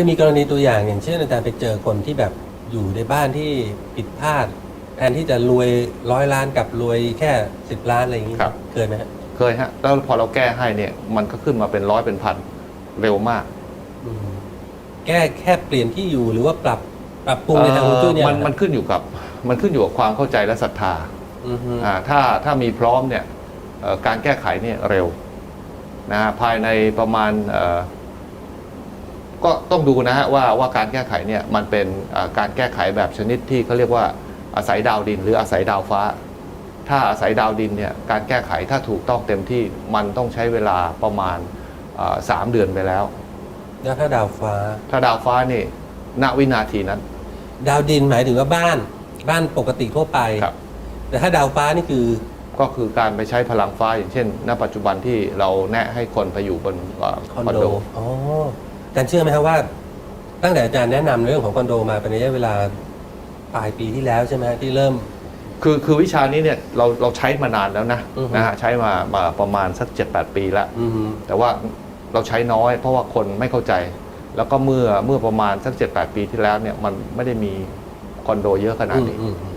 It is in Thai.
ยมีกรณีตัวอย่างอย่างเช่นอาจารย์ไปเจอคนที่แบบอยู่ในบ้านที่ผิดพลาดแทนที่จะรวยร้อยล้านกับรวยแค่สิบล้านอะไรอย่างนี้ครับ เคยไหมฮะเคยฮะ แล้วพอเราแก้ให้เนี่ย มันก็ขึ้นมาเป็นร้อยเป็นพันเร็วมากอืมแก้แค่เปลี่ยนที่อยู่หรือว่าปรับปรับปรุงในทางฮวงจุ้ยเนี่ยเอ่อมันมันขึ้นอยู่กับ มันขึ้นอยู่กับความเข้าใจและศรัทธาอือฮึอ่าถ้าถ้ามีพร้อมเนี่ยเอ่อการแก้ไขเนี่ยเร็วนะฮะภายในประมาณเอ่อ ก็ต้องดูนะฮะว่าว่าการแก้ไขเนี่ยมันเป็นอ่าการแก้ไขแบบชนิดที่เขาเรียกว่าอาศัยดาวดิน หรืออาศัยดาวฟ้า ถ้าอาศัยดาวดินเนี่ยการแก้ไขถ้าถูกต้องเต็มที่มันต้องใช้เวลาประมาณอ่าสามเดือนไปแล้วแล้วถ้าดาวฟ้า ถ้าดาวฟ้านี่ณวินาทีนั้น ดาวดินหมายถึงว่าบ้านบ้านปกติทั่วไปครับแต่ถ้าดาวฟ้านี่คือก็คือการไปใช้พลังฟ้าอย่างเช่น ณ ปัจจุบันที่เราแนะให้คนไปอยู่บนเอ่อคอนโด อ๋ออาจารย์เชื่อไหมครับว่า ตั้งแต่อาจารย์แนะนำเรื่องของคอนโดมาเป็นระยะเวลาปลายปีที่แล้วใช่ไหมที่เริ่ม คือคือวิชานี้เนี่ยเราเราใช้มานานแล้วนะอือฮึ นะฮะใช้มามาประมาณสัก 7-8 ปีแล้วอืม แต่ว่าเราใช้น้อยเพราะว่าคนไม่เข้าใจ แล้วก็เมื่อเมื่อประมาณสัก7-8ปีที่แล้วเนี่ยมันไม่ได้มีคอนโดเยอะขนาดนี้ อืมอืม